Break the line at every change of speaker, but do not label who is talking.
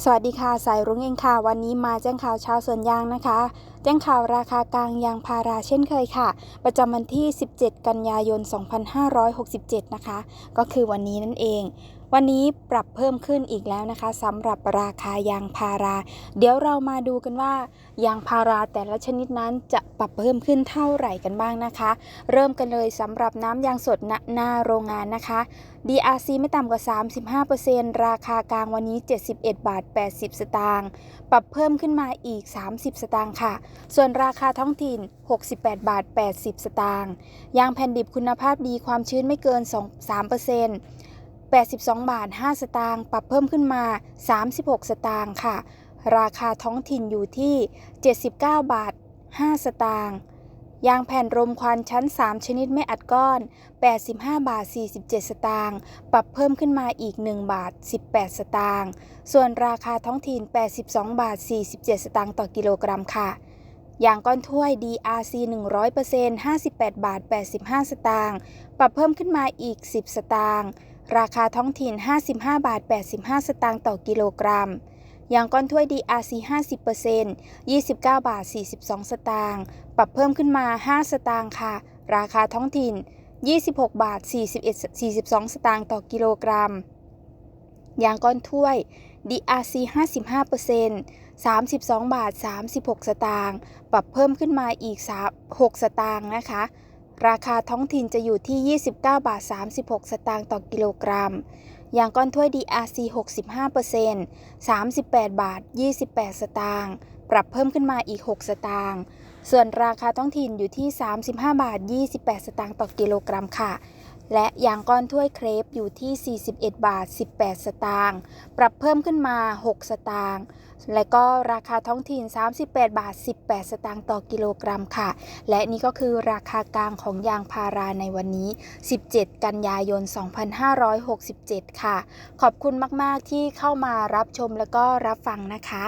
สวัสดีค่ะสายรุ้งเองค่ะ วันนี้มาแจ้งข่าวชาวสวนยางนะคะ แจ้งข่าวราคากลางยางพาราเช่นเคยค่ะ ประจำวันที่ 17 กันยายน 2567 นะคะ ก็คือวันนี้นั่นเอง วันนี้ปรับเพิ่มขึ้นอีกแล้วนะคะสำหรับราคายางพารา เดี๋ยวเรามาดูกันว่ายางพาราแต่ละชนิดนั้นจะปรับเพิ่มขึ้นเท่าไหร่กันบ้างนะคะ เริ่มกันเลยสำหรับน้ำยางสดณหน้าโรงงานนะคะ DRC ไม่ต่ำกว่า 35%ราคากลางวันนี้ 71 บาท 80 สตางค์ปรับเพิ่มขึ้นมาอีก 30 สตางค์ค่ะ ส่วนราคาท้องถิ่น 68 บาท 80 สตางค์ยางแผ่นดิบคุณภาพดีความชื้นไม่เกิน 2 3% 82 บาท 5 สตางค์ปรับเพิ่มขึ้นมา 36 สตางค์ค่ะ ราคาท้องถิ่นอยู่ที่ 79 บาท 5 สตางค์ยางแผ่นรมควันชั้น 3 ชนิดไม่อัดก้อน 85 บาท 47 สตางค์ ปรับเพิ่มขึ้นมาอีก 1 บาท 18 สตางค์ ส่วนราคาท้องถิ่น 82 บาท 47 สตางค์ต่อกิโลกรัมค่ะ ยางก้อนถ้วย DRC 100% 58 บาท 85 สตางค์ ปรับเพิ่มขึ้นมาอีก 10 สตางค์ ราคาท้องถิ่น 55 บาท 85 สตางค์ต่อกิโลกรัมยางก้อนถ้วย DRC 50% 29 บาท 42 สตางค์ ปรับเพิ่มขึ้นมา 5 สตางค์ค่ะ ราคาท้องถิ่น 26 บาท 41 42 สตางค์ต่อกิโลกรัมยางก้อนถ้วย DRC 55% 32 บาท 36 สตางค์ ปรับเพิ่มขึ้นมาอีก 6 สตางค์นะคะ ราคาท้องถิ่นจะอยู่ที่ 29 บาท 36 สตางค์ต่อกิโลกรัม อย่างก้อนถ้วย DRC 65% 38 บาท 28 สตางค์ปรับเพิ่มขึ้นมาอีก 6 สตางค์ส่วนราคาท้องถิ่นอยู่ที่ 35 บาท 28 สตางค์ต่อกิโลกรัมค่ะ และยางก้อนถ้วยเครปอยู่ที่ 41 บาท 18 สตางค์ ปรับเพิ่มขึ้นมา 6 สตางค์ และก็ราคาท้องถิ่น 38 บาท 18 สตางค์ต่อกิโลกรัมค่ะ และนี่ก็คือราคากลางของยางพาราในวันนี้ 17 กันยายน 2567 ค่ะ ขอบคุณมาก ๆ ที่เข้ามารับชมแล้วก็รับฟังนะคะ